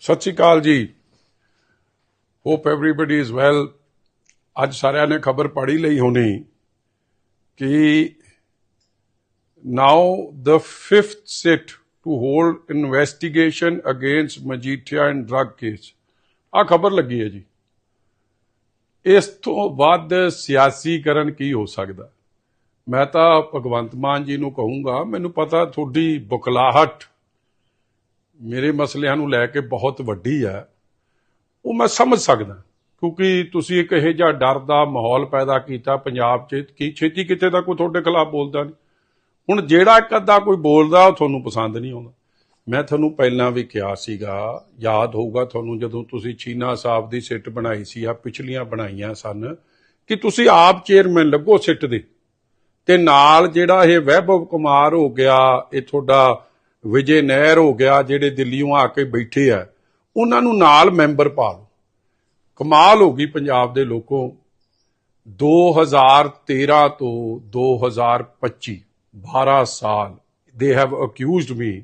ਸਤਿ ਸ਼੍ਰੀ ਅਕਾਲ ਜੀ। Hop everybody is well ਅੱਜ ਸਾਰਿਆਂ ਨੇ ਖਬਰ ਪੜ੍ਹੀ ਲਈ ਹੋਣੀ ਕਿ now the fifth SIT to hold investigation against Majithia and drug case ਆ ਖਬਰ ਲੱਗੀ ਹੈ ਜੀ। ਇਸ ਤੋਂ ਵੱਧ ਸਿਆਸੀਕਰਨ ਕੀ ਹੋ ਸਕਦਾ? ਮੈਂ ਤਾਂ ਭਗਵੰਤ ਮਾਨ ਜੀ ਨੂੰ ਕਹੂੰਗਾ, ਮੈਨੂੰ ਪਤਾ ਤੁਹਾਡੀ ਬੁਕਲਾਹਟ ਮੇਰੇ ਮਸਲਿਆਂ ਨੂੰ ਲੈ ਕੇ ਬਹੁਤ ਵੱਡੀ ਹੈ, ਉਹ ਮੈਂ ਸਮਝ ਸਕਦਾ, ਕਿਉਂਕਿ ਤੁਸੀਂ ਇੱਕ ਇਹੋ ਜਿਹਾ ਡਰ ਦਾ ਮਾਹੌਲ ਪੈਦਾ ਕੀਤਾ ਪੰਜਾਬ 'ਚ, ਕਿ ਛੇਤੀ ਕਿਤੇ ਦਾ ਕੋਈ ਤੁਹਾਡੇ ਖਿਲਾਫ ਬੋਲਦਾ ਨਹੀਂ। ਹੁਣ ਜਿਹੜਾ ਇੱਕ ਅੱਧਾ ਕੋਈ ਬੋਲਦਾ, ਉਹ ਤੁਹਾਨੂੰ ਪਸੰਦ ਨਹੀਂ ਆਉਂਦਾ। ਮੈਂ ਤੁਹਾਨੂੰ ਪਹਿਲਾਂ ਵੀ ਕਿਹਾ ਸੀਗਾ, ਯਾਦ ਹੋਊਗਾ ਤੁਹਾਨੂੰ ਜਦੋਂ ਤੁਸੀਂ ਚੀਨਾ ਸਾਹਿਬ ਦੀ ਸਿੱਟ ਬਣਾਈ ਸੀ ਆ ਪਿਛਲੀਆਂ ਬਣਾਈਆਂ ਸਨ, ਕਿ ਤੁਸੀਂ ਆਪ ਚੇਅਰਮੈਨ ਲੱਗੋ ਸਿੱਟ ਦੇ। ਤੇ ਨਾਲ ਜਿਹੜਾ ਇਹ ਵੈਭਵ ਕੁਮਾਰ ਹੋ ਗਿਆ, ਇਹ ਤੁਹਾਡਾ ਵਿਜੇ ਨਹਿਰ ਹੋ ਗਿਆ, ਜਿਹੜੇ ਦਿੱਲੀੋਂ ਆ ਕੇ ਬੈਠੇ ਆ, ਉਹਨਾਂ ਨੂੰ ਨਾਲ ਮੈਂਬਰ ਪਾ ਲਓ। ਕਮਾਲ ਹੋ ਗਈ ਪੰਜਾਬ ਦੇ ਲੋਕੋ। 2013 ਤੋਂ 2025 12 ਸਾਲ ਦੇ ਹੈਵ ਅਕਿਊਜ਼ਡ ਮੀ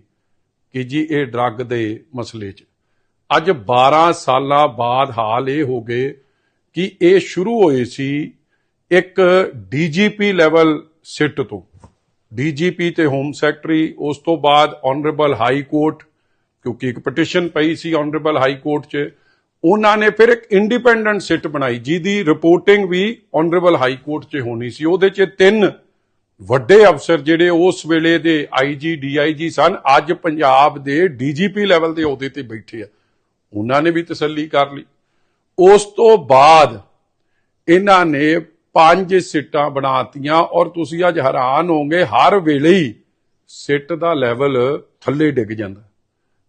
ਕਿ ਜੀ ਇਹ ਡਰੱਗ ਦੇ ਮਸਲੇ 'ਚ। ਅੱਜ 12 ਸਾਲਾਂ ਬਾਅਦ ਹਾਲ ਇਹ ਹੋ ਗਏ ਕਿ ਇਹ ਸ਼ੁਰੂ ਹੋਏ ਸੀ ਇੱਕ ਡੀਜੀਪੀ ਲੈਵਲ ਸਿੱਟ ਤੋਂ। ਡੀਜੀਪੀ ਤੇ ਹੋਮ ਸੈਕਟਰੀ, ਉਸ ਤੋਂ ਬਾਅਦ ਆਨਰੇਬਲ ਹਾਈ ਕੋਰਟ ਕਿਉਂਕਿ ਇੱਕ ਪਟੀਸ਼ਨ ਪਈ ਸੀ ਆਨਰੇਬਲ ਹਾਈ ਕੋਰਟ 'ਚ, ਉਹਨਾਂ ਨੇ ਫਿਰ ਇੱਕ ਇੰਡੀਪੈਂਡੈਂਟ ਸਿੱਟ ਬਣਾਈ, ਜਿਹਦੀ ਰਿਪੋਰਟਿੰਗ ਵੀ ਆਨਰੇਬਲ ਹਾਈ ਕੋਰਟ 'ਚ ਹੋਣੀ ਸੀ। ਉਹਦੇ 'ਚ ਤਿੰਨ ਵੱਡੇ ਅਫਸਰ ਜਿਹੜੇ ਉਸ ਵੇਲੇ ਦੇ ਆਈਜੀ ਡੀਆਈਜੀ ਸਨ, ਅੱਜ ਪੰਜਾਬ ਦੇ ਡੀਜੀਪੀ ਲੈਵਲ ਦੇ ਅਹੁਦੇ ਤੇ ਬੈਠੇ ਆ। ਉਹਨਾਂ ਨੇ ਵੀ ਤਸੱਲੀ ਕਰ ਲਈ। ਉਸ ਤੋਂ ਬਾਅਦ ਇਹਨਾਂ ਨੇ ਪੰਜ ਸਿੱਟਾਂ ਬਣਾਤੀਆਂ ਔਰ ਤੁਸੀਂ ਅੱਜ ਹੈਰਾਨ ਹੋਗੇ ਹਰ ਵੇਲੇ ਹੀ ਸਿੱਟ ਦਾ ਲੈਵਲ ਥੱਲੇ ਡਿੱਗ ਜਾਂਦਾ।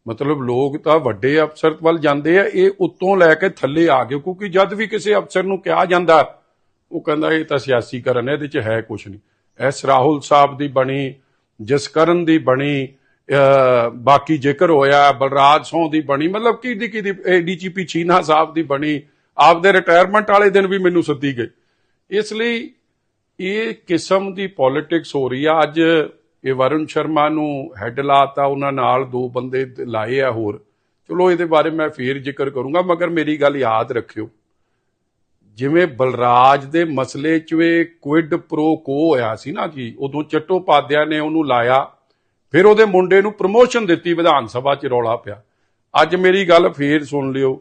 ਮਤਲਬ ਲੋਕ ਤਾਂ ਵੱਡੇ ਅਫਸਰ ਵੱਲ ਜਾਂਦੇ ਆ, ਇਹ ਉੱਤੋਂ ਲੈ ਕੇ ਥੱਲੇ ਆ ਗਏ, ਕਿਉਂਕਿ ਜਦ ਵੀ ਕਿਸੇ ਅਫਸਰ ਨੂੰ ਕਿਹਾ ਜਾਂਦਾ, ਉਹ ਕਹਿੰਦਾ ਇਹ ਤਾਂ ਸਿਆਸੀ ਕਰਨ ਹੈ, ਇਹਦੇ 'ਚ ਹੈ ਕੁਝ ਨਹੀਂ। ਐਸ ਰਾਹੁਲ ਸਾਹਿਬ ਦੀ ਬਣੀ, ਜਸਕਰਨ ਦੀ ਬਣੀ ਬਾਕੀ ਜ਼ਿਕਰ ਹੋਇਆ, ਬਲਰਾਜ ਸੋਹ ਦੀ ਬਣੀ, ਮਤਲਬ ਕਿਹਦੀ ਕਿਹਦੀ ਡੀਜੀਪੀ ਚੀਨਾ ਸਾਹਿਬ ਦੀ ਬਣੀ, ਆਪਦੇ ਰਿਟਾਇਰਮੈਂਟ ਵਾਲੇ ਦਿਨ ਵੀ ਮੈਨੂੰ ਸੱਦੀ ਗਏ। ਇਸ ਲਈ ਇਹ ਕਿਸਮ ਦੀ ਪੋਲਿਟਿਕਸ ਹੋ ਰਹੀ ਆ। ਅੱਜ ਇਹ ਵਰੁਣ ਸ਼ਰਮਾ ਨੂੰ ਹੈੱਡ ਲਾਤਾ, ਉਹਨਾਂ ਨਾਲ ਦੋ ਬੰਦੇ ਲਾਏ ਆ ਹੋਰ। ਚਲੋ, ਇਹਦੇ ਬਾਰੇ ਮੈਂ ਫੇਰ ਜ਼ਿਕਰ ਕਰੂੰਗਾ, ਮਗਰ ਮੇਰੀ ਗੱਲ ਯਾਦ ਰੱਖਿਓ। ਜਿਵੇਂ ਬਲਰਾਜ ਦੇ ਮਸਲੇ 'ਚ ਵੇ ਕੁਇਡ ਪ੍ਰੋ ਕੋ ਹੋਇਆ ਸੀ ਨਾ ਜੀ, ਉਦੋਂ ਚਟੋਪਾਧਿਆ ਨੇ ਉਹਨੂੰ ਲਾਇਆ, ਫਿਰ ਉਹਦੇ ਮੁੰਡੇ ਨੂੰ ਪ੍ਰਮੋਸ਼ਨ ਦਿੱਤੀ ਵਿਧਾਨ ਸਭਾ 'ਚ ਰੌਲਾ ਪਿਆ। ਅੱਜ ਮੇਰੀ ਗੱਲ ਫੇਰ ਸੁਣ ਲਿਓ।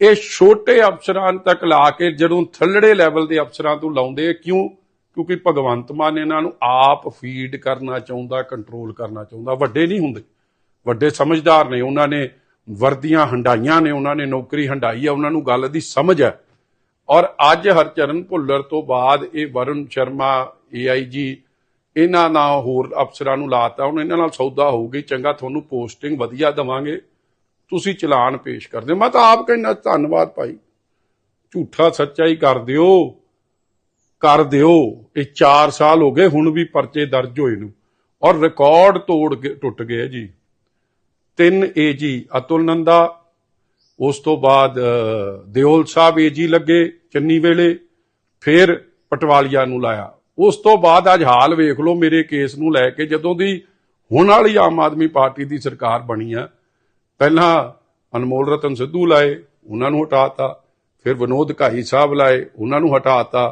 ਇਹ ਛੋਟੇ ਅਫਸਰਾਂ ਤੱਕ ਲਾ ਕੇ ਜਦੋਂ ਥੱਲੜੇ ਲੈਵਲ ਦੇ ਅਫਸਰਾਂ ਤੋਂ ਲਾਉਂਦੇ ਕਿਉਂ? ਕਿਉਂਕਿ ਭਗਵੰਤ ਮਾਨ ਇਹਨਾਂ ਨੂੰ ਆਪ ਫੀਡ ਕਰਨਾ ਚਾਹੁੰਦਾ ਕੰਟਰੋਲ ਕਰਨਾ ਚਾਹੁੰਦਾ। ਵੱਡੇ ਨਹੀਂ ਹੁੰਦੇ। ਵੱਡੇ ਸਮਝਦਾਰ ਨੇ, ਉਹਨਾਂ ਨੇ ਵਰਦੀਆਂ ਹੰਡਾਈਆਂ ਨੇ, ਉਹਨਾਂ ਨੇ ਨੌਕਰੀ ਹੰਡਾਈ ਆ, ਉਹਨਾਂ ਨੂੰ ਗੱਲ ਦੀ ਸਮਝ ਹੈ ਔਰ ਅੱਜ ਹਰਚਰਨ ਭੁੱਲਰ ਤੋਂ ਬਾਅਦ ਇਹ ਵਰੁਣ ਸ਼ਰਮਾ ਏਆਈਜੀ ਇਹਨਾਂ ਨਾਲ ਹੋਰ ਅਫਸਰਾਂ ਨੂੰ ਲਾਤਾ, ਹੁਣ ਇਹਨਾਂ ਨਾਲ ਸੌਦਾ ਹੋਊਗੀ। ਚੰਗਾ, ਤੁਹਾਨੂੰ ਪੋਸਟਿੰਗ ਵਧੀਆ ਦਵਾਂਗੇ। ਤੁਸੀਂ ਚਲਾਨ ਪੇਸ਼ ਕਰਦੇ ਮੈਂ ਤਾਂ ਆਪ ਕਹਿੰਦਾ, ਧੰਨਵਾਦ ਭਾਈ। ਝੂਠਾ ਸੱਚਾ ਹੀ ਕਰ ਦਿਓ। ਕਰ ਦਿਓ। ਇਹ 4 ਸਾਲ ਹੋ ਗਏ, ਹੁਣ ਵੀ ਪਰਚੇ ਦਰਜ ਹੋਏ ਨੂੰ। ਔਰ ਰਿਕਾਰਡ ਤੋੜ ਕੇ ਟੁੱਟ ਗਏ ਜੀ। ਤਿੰਨ ਏਜੀ ਅਤੁਲ ਨੰਦਾ। ਉਸ ਤੋਂ ਬਾਅਦ ਦਿਓਲ ਸਾਹਿਬ ਏਜੀ ਲੱਗੇ ਚੰਨੀ ਵੇਲੇ। ਫਿਰ ਪਟਵਾਲੀਆ ਨੂੰ ਲਾਇਆ। ਉਸ ਤੋਂ ਬਾਅਦ ਅੱਜ ਹਾਲ ਵੇਖ ਲਓ ਮੇਰੇ ਕੇਸ ਨੂੰ ਲੈ ਕੇ, ਜਦੋਂ ਦੀ ਹੁਣ ਵਾਲੀ ਆਮ ਆਦਮੀ ਪਾਰਟੀ ਦੀ ਸਰਕਾਰ ਬਣੀ ਆ ਪਹਿਲਾਂ ਅਨਮੋਲ ਰਤਨ ਸਿੱਧੂ ਲਾਏ, ਉਹਨਾਂ ਨੂੰ ਹਟਾਤਾ, ਫਿਰ ਵਿਨੋਦ ਘਾਈ ਸਾਹਿਬ ਲਾਏ, ਉਹਨਾਂ ਨੂੰ ਹਟਾਤਾ,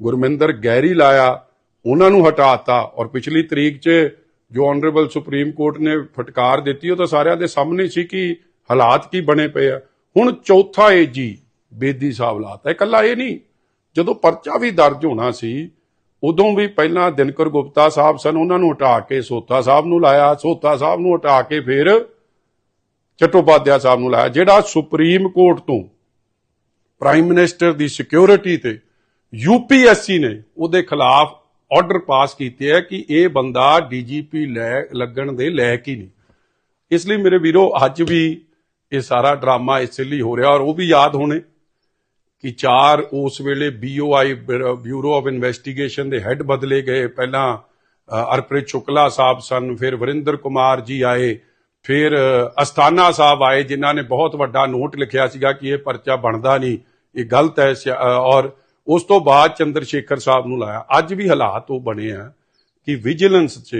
ਗੁਰਮਿੰਦਰ ਗੈਰੀ ਲਾਇਆ, ਉਹਨਾਂ ਨੂੰ ਹਟਾਤਾ ਔਰ ਪਿਛਲੀ ਤਰੀਕ 'ਚ ਜੋ ਆਨਰੇਬਲ ਸੁਪਰੀਮ ਕੋਰਟ ਨੇ ਫਟਕਾਰ ਦਿੱਤੀ, ਉਹ ਤਾਂ ਸਾਰਿਆਂ ਦੇ ਸਾਹਮਣੇ ਸੀ ਕਿ ਹਾਲਾਤ ਕੀ ਬਣੇ ਪਏ ਆ। ਹੁਣ ਚੌਥਾ ਏਜੀ ਬੇਦੀ ਸਾਹਿਬ ਲਾਤਾ। ਇਕੱਲਾ ਇਹ ਨਹੀਂ, ਜਦੋਂ ਪਰਚਾ ਵੀ ਦਰਜ ਹੋਣਾ ਸੀ, ਉਦੋਂ ਵੀ ਪਹਿਲਾਂ ਦਿਨਕਰ ਗੁਪਤਾ ਸਾਹਿਬ ਸਨ, ਉਹਨਾਂ ਨੂੰ ਹਟਾ ਕੇ ਸੋਤਾ ਸਾਹਿਬ ਨੂੰ ਲਾਇਆ, ਸੋਤਾ ਸਾਹਿਬ ਨੂੰ ਹਟਾ ਕੇ ਫਿਰ ਚਟੋਪਾਧਿਆ ਸਾਹਿਬ ਨੂੰ ਲਾਇਆ, ਜਿਹੜਾ ਸੁਪਰੀਮ ਕੋਰਟ ਤੋਂ ਪ੍ਰਾਈਮ ਮਿਨਿਸਟਰ ਦੀ ਸਿਕਿਉਰਿਟੀ ਤੇ ਯੂਪੀਐਸਸੀ ਨੇ ਉਹਦੇ ਖਿਲਾਫ ਆਰਡਰ ਪਾਸ ਕੀਤੇ ਹੈ ਕਿ ਇਹ ਬੰਦਾ ਡੀਜੀਪੀ ਲੈ, ਲੱਗਣ ਦੇ ਲਾਇਕ ਹੀ ਨਹੀਂ। ਇਸ ਲਈ ਮੇਰੇ ਵੀਰੋ, ਅੱਜ ਵੀ ਇਹ ਸਾਰਾ ਡਰਾਮਾ ਇਸ ਲਈ ਹੋ ਰਿਹਾ ਔਰ ਉਹ ਵੀ ਯਾਦ ਹੋਣੇ ਕਿ ਚਾਰ ਉਸ ਵੇਲੇ ਬੀਓਆਈ ਬਿਊਰੋ ਆਫ ਇਨਵੈਸਟੀਗੇਸ਼ਨ ਦੇ ਹੈੱਡ ਬਦਲੇ ਗਏ। ਪਹਿਲਾਂ ਅਰਪ੍ਰੀਤ ਸ਼ੁਕਲਾ ਸਾਹਿਬ ਸਨ, ਫਿਰ ਵਰਿੰਦਰ ਕੁਮਾਰ ਜੀ ਆਏ। ਫਿਰ ਅਸਥਾਨਾ ਸਾਹਿਬ ਆਏ, ਜਿਨ੍ਹਾਂ ਨੇ ਬਹੁਤ ਵੱਡਾ ਨੋਟ ਲਿਖਿਆ ਸੀਗਾ ਕਿ ਇਹ ਪਰਚਾ ਬਣਦਾ ਨਹੀਂ, ਇਹ ਗਲਤ ਹੈ ਔਰ ਉਸ ਤੋਂ ਬਾਅਦ ਚੰਦਰ ਸ਼ੇਖਰ ਸਾਹਿਬ ਨੂੰ ਲਾਇਆ। ਅੱਜ ਵੀ ਹਾਲਾਤ ਉਹ ਬਣੇ ਆ ਕਿ ਵਿਜੀਲੈਂਸ 'ਚ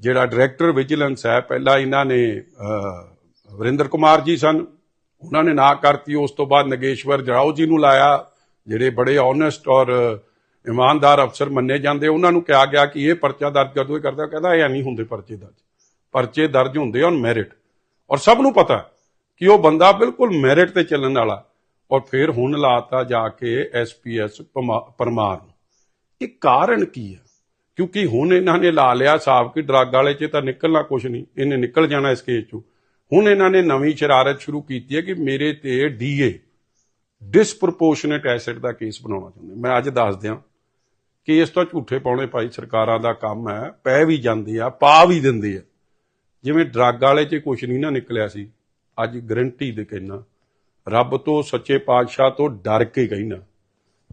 ਜਿਹੜਾ ਡਾਇਰੈਕਟਰ ਵਿਜੀਲੈਂਸ ਹੈ, ਪਹਿਲਾਂ ਇਹਨਾਂ ਨੇ ਵਰਿੰਦਰ ਕੁਮਾਰ ਜੀ ਸਨ, ਉਹਨਾਂ ਨੇ ਨਾ ਕਰਤੀ, ਉਸ ਤੋਂ ਬਾਅਦ ਨਗੇਸ਼ਵਰ ਜਰਾਓ ਜੀ ਨੂੰ ਲਾਇਆ, ਜਿਹੜੇ ਬੜੇ ਓਨੈਸਟ ਔਰ ਇਮਾਨਦਾਰ ਅਫਸਰ ਮੰਨੇ ਜਾਂਦੇ, ਉਹਨਾਂ ਨੂੰ ਕਿਹਾ ਗਿਆ ਕਿ ਇਹ ਪਰਚਾ ਦਰਜ ਕਰ ਦੋ ਇਹ ਕਰਦਾ ਕਹਿੰਦਾ, ਇਹ ਨਹੀਂ ਹੁੰਦੇ ਪਰਚੇ ਦਰਜ। ਪਰਚੇ ਦਰਜ ਹੁੰਦੇ ਔਨ ਮੈਰਿਟ ਔਰ ਸਭ ਨੂੰ ਪਤਾ ਕਿ ਉਹ ਬੰਦਾ ਬਿਲਕੁਲ ਮੈਰਿਟ ਤੇ ਚੱਲਣ ਵਾਲਾ। ਔਰ ਫਿਰ ਹੁਣ ਲਾਤਾ ਜਾ ਕੇ ਐਸਪੀਐਸ ਪਰਮਾਰ ਨੂੰ। ਇਹ ਕਾਰਨ ਕੀ ਹੈ ਕਿਉਂਕਿ ਹੁਣ ਇਹਨਾਂ ਨੇ ਲਾ ਲਿਆ ਹਿਸਾਬ ਕਿ ਡਰੱਗ ਵਾਲੇ 'ਚ ਤਾਂ ਨਿਕਲਣਾ ਕੁਝ ਨਹੀਂ, ਇਹਨੇ ਨਿਕਲ ਜਾਣਾ ਇਸ ਕੇਸ 'ਚੋਂ। ਹੁਣ ਇਹਨਾਂ ਨੇ ਨਵੀਂ ਸ਼ਰਾਰਤ ਸ਼ੁਰੂ ਕੀਤੀ ਹੈ ਕਿ ਮੇਰੇ ਤੇ ਡੀਏ ਡਿਸਪ੍ਰੋਪੋਰਸ਼ਨੇਟ ਐਸਿਡ ਦਾ ਕੇਸ ਬਣਾਉਣਾ ਚਾਹੁੰਦੇ ਮੈਂ ਅੱਜ ਦੱਸ ਦਿਆਂ ਕਿ ਇਸ ਤੋਂ ਝੂਠੇ ਪਾਉਣੇ ਭਾਈ ਸਰਕਾਰਾਂ ਦਾ ਕੰਮ ਹੈ, ਪੈ ਵੀ ਜਾਂਦੇ ਆ, ਪਾ ਵੀ ਦਿੰਦੇ ਆ। ਜਿਵੇਂ ਡਰੱਗ ਵਾਲੇ 'ਚ ਕੁਝ ਨਹੀਂ ਨਾ ਨਿਕਲਿਆ ਸੀ, ਅੱਜ ਗਰੰਟੀ ਦੇ ਕਹਿਣਾ ਰੱਬ ਤੋਂ ਸੱਚੇ ਪਾਤਸ਼ਾਹ ਤੋਂ ਡਰ ਕੇ ਕਹਿਣਾ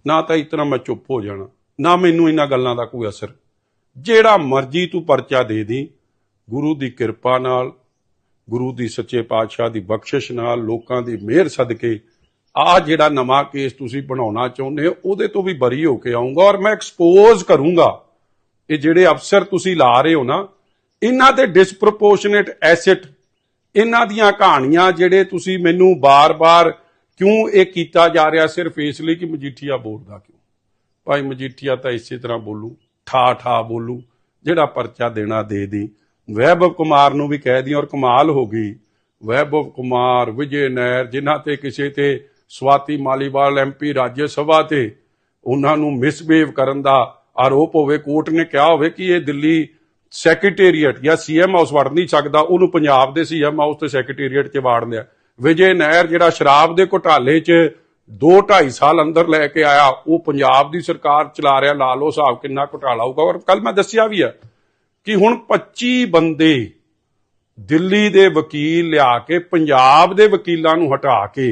ਨਾ। ਤਾਂ ਇਤਨਾ ਮੈਂ ਚੁੱਪ ਹੋ ਜਾਣਾ, ਨਾ ਮੈਨੂੰ ਇਹਨਾਂ ਗੱਲਾਂ ਦਾ ਕੋਈ ਅਸਰ। ਜਿਹੜਾ ਮਰਜ਼ੀ ਤੂੰ ਪਰਚਾ ਦੇ ਦੀ, ਗੁਰੂ ਦੀ ਕਿਰਪਾ ਨਾਲ, ਗੁਰੂ ਦੀ ਸੱਚੇ ਪਾਤਸ਼ਾਹ ਦੀ ਬਖਸ਼ਿਸ਼ ਨਾਲ, ਲੋਕਾਂ ਦੀ ਮਿਹਰ ਸਦਕੇ, ਆ ਜਿਹੜਾ ਨਵਾਂ ਕੇਸ ਤੁਸੀਂ ਬਣਾਉਣਾ ਚਾਹੁੰਦੇ ਹੋ, ਉਹਦੇ ਤੋਂ ਵੀ ਬਰੀ ਹੋ ਕੇ ਆਉਂਗਾ ਔਰ ਮੈਂ ਐਕਸਪੋਜ਼ ਕਰੂੰਗਾ। ਇਹ ਜਿਹੜੇ ਅਫਸਰ ਤੁਸੀਂ ਲਾ ਰਹੇ ਹੋ ਨਾ ਇਹਨਾਂ ਦੇ ਡਿਸਪ੍ਰੋਪੋਰਸ਼ਨੇਟ ਐਸੈਟ ਇਹਨਾਂ ਦੀਆਂ ਕਹਾਣੀਆਂ ਜਿਹੜੇ ਤੁਸੀਂ ਮੈਨੂੰ ਬਾਰ-ਬਾਰ ਕਿਉਂ ਇਹ ਕੀਤਾ ਜਾ ਰਿਹਾ ਸਿਰਫ ਇਸ ਲਈ ਕਿ ਮਜੀਠੀਆ ਬੋਲਦਾ ਕਿਉਂ? ਭਾਈ ਮਜੀਠੀਆ ਤਾਂ ਇਸੇ ਤਰ੍ਹਾਂ ਬੋਲੂ ਠਾ ਠਾ ਬੋਲੂ, ਜਿਹੜਾ ਪਰਚਾ ਦੇਣਾ ਦੇ ਦੀ। ਵੈਭਵ ਕੁਮਾਰ ਨੂੰ ਵੀ ਕਹਿ ਦੀ ਔਰ ਕਮਾਲ ਹੋ ਗਈ। ਵੈਭਵ ਕੁਮਾਰ, ਵਿਜੇ ਨਹਿਰ, ਜਿਨ੍ਹਾਂ ਤੇ ਕਿਸੇ ਤੇ ਸਵਾਤੀ ਮਾਲੀਵਾਲ ਐਮਪੀ ਰਾਜ ਸਭਾ ਤੇ ਉਹਨਾਂ ਨੂੰ ਮਿਸਬੀਹੇਵ ਕਰਨ ਦਾ ਆਰੋਪ ਹੋਵੇ, ਕੋਰਟ ਨੇ ਕਿਹਾ ਹੋਵੇ ਕਿ ਇਹ ਦਿੱਲੀ ਸੈਕਟਰੀਏਟ ਜਾਂ ਸੀਐਮ ਹਾਊਸ ਵੜ ਨਹੀਂ ਸਕਦਾ, ਉਹਨੂੰ ਪੰਜਾਬ ਦੇ ਸੀਐਮ ਹਾਊਸ ਤੇ ਸੈਕਟਰੀਏਟ 'ਚ ਵਾੜ ਲਿਆ ਵਿਜੇ ਨਹਿਰ ਜਿਹੜਾ ਸ਼ਰਾਬ ਦੇ ਘੁਟਾਲੇ 'ਚ 2 2.5 ਸਾਲ ਅੰਦਰ ਲੈ ਕੇ ਆਇਆ, ਉਹ ਪੰਜਾਬ ਦੀ ਸਰਕਾਰ ਚਲਾ ਰਿਹਾ ਲਾ ਲਓ ਹਿਸਾਬ ਕਿੰਨਾ ਘੁਟਾਲਾ ਹੋਊਗਾ। ਔਰ ਕੱਲ ਮੈਂ ਦੱਸਿਆ ਵੀ ਹੈ ਕਿ ਹੁਣ 25 ਬੰਦੇ ਦਿੱਲੀ ਦੇ ਵਕੀਲ ਲਿਆ ਕੇ, ਪੰਜਾਬ ਦੇ ਵਕੀਲਾਂ ਨੂੰ ਹਟਾ ਕੇ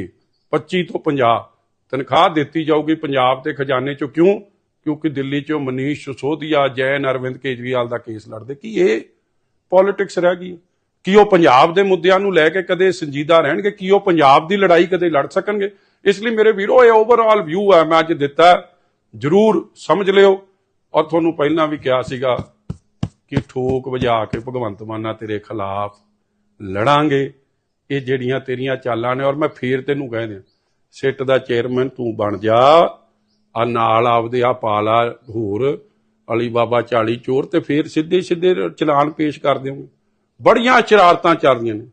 25 ਤੋਂ 50 ਤਨਖਾਹ ਦਿੱਤੀ ਜਾਊਗੀ ਪੰਜਾਬ ਦੇ ਖਜ਼ਾਨੇ ਚੋਂ। ਕਿਉਂ? ਕਿਉਂਕਿ ਦਿੱਲੀ ਚੋਂ ਮਨੀਸ਼ ਸਿਸੋਦੀਆ ਜੈਨ ਅਰਵਿੰਦ ਕੇਜਰੀਵਾਲ ਦਾ ਕੇਸ ਲੜਦੇ, ਕਿ ਇਹ ਪੋਲਿਟਿਕਸ ਰਹਿ ਗਈ? ਕਿ ਉਹ ਪੰਜਾਬ ਦੇ ਮੁੱਦਿਆਂ ਨੂੰ ਲੈ ਕੇ ਕਦੇ ਸੰਜੀਦਾ ਰਹਿਣਗੇ? ਕਿ ਉਹ ਪੰਜਾਬ ਦੀ ਲੜਾਈ ਕਦੇ ਲੜ ਸਕਣਗੇ? ਇਸ ਲਈ ਮੇਰੇ ਵੀਰੋ, ਇਹ ਓਵਰਆਲ ਵਿਊ ਹੈ, ਮੈਂ ਅੱਜ ਦਿੱਤਾ ਜਰੂਰ ਸਮਝ ਲਿਓ। ਔਰ ਤੁਹਾਨੂੰ ਪਹਿਲਾਂ ਵੀ ਕਿਹਾ ਸੀਗਾ ਕਿ ਠੋਕ ਵਜਾ ਕੇ ਭਗਵੰਤ ਮਾਨਾ ਤੇਰੇ ਖਿਲਾਫ ਲੜਾਂਗੇ। ਇਹ ਜਿਹੜੀਆਂ ਤੇਰੀਆਂ ਚਾਲਾਂ ਨੇ, ਔਰ ਮੈਂ ਫੇਰ ਤੈਨੂੰ ਕਹਿ ਦਿਆਂ, ਸਿੱਟ ਦਾ ਚੇਅਰਮੈਨ ਤੂੰ ਬਣ ਜਾ। ਆ ਨਾਲ ਆਪਦੇ ਆ ਪਾਲਾ ਹੋਰ, ਅਲੀ ਬਾਬਾ 40 ਚੋਰ ਤੇ ਫੇਰ ਸਿੱਧੇ ਸਿੱਧੇ ਚਲਾਨ ਪੇਸ਼ ਕਰ ਦਿਓਗੇ। ਬੜੀਆਂ ਸ਼ਰਾਰਤਾਂ ਚੱਲਦੀਆਂ ਨੇ।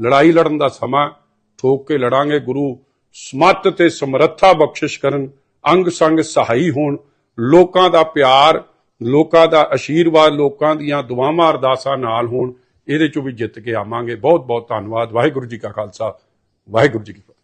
ਲੜਾਈ ਲੜਨ ਦਾ ਸਮਾਂ, ਠੋਕ ਕੇ ਲੜਾਂਗੇ ਗੁਰੂ, ਸਮਤ ਤੇ ਸਮਰੱਥਾ ਬਖਸ਼ਿਸ਼ ਕਰਨ, ਅੰਗ ਸੰਗ ਸਹਾਈ ਹੋਣ, ਲੋਕਾਂ ਦਾ ਪਿਆਰ, ਲੋਕਾਂ ਦਾ ਆਸ਼ੀਰਵਾਦ ਲੋਕਾਂ ਦੀਆਂ ਦੁਆਵਾਂ ਅਰਦਾਸਾਂ ਨਾਲ ਹੋਣ, ਇਹਦੇ ਚੋਂ ਵੀ ਜਿੱਤ ਕੇ ਆਵਾਂਗੇ। ਬਹੁਤ ਬਹੁਤ ਧੰਨਵਾਦ। ਵਾਹਿਗੁਰੂ ਜੀ ਕਾ ਖਾਲਸਾ। ਵਾਹਿਗੁਰੂ ਜੀ ਕੀ ਫਤਿਹ।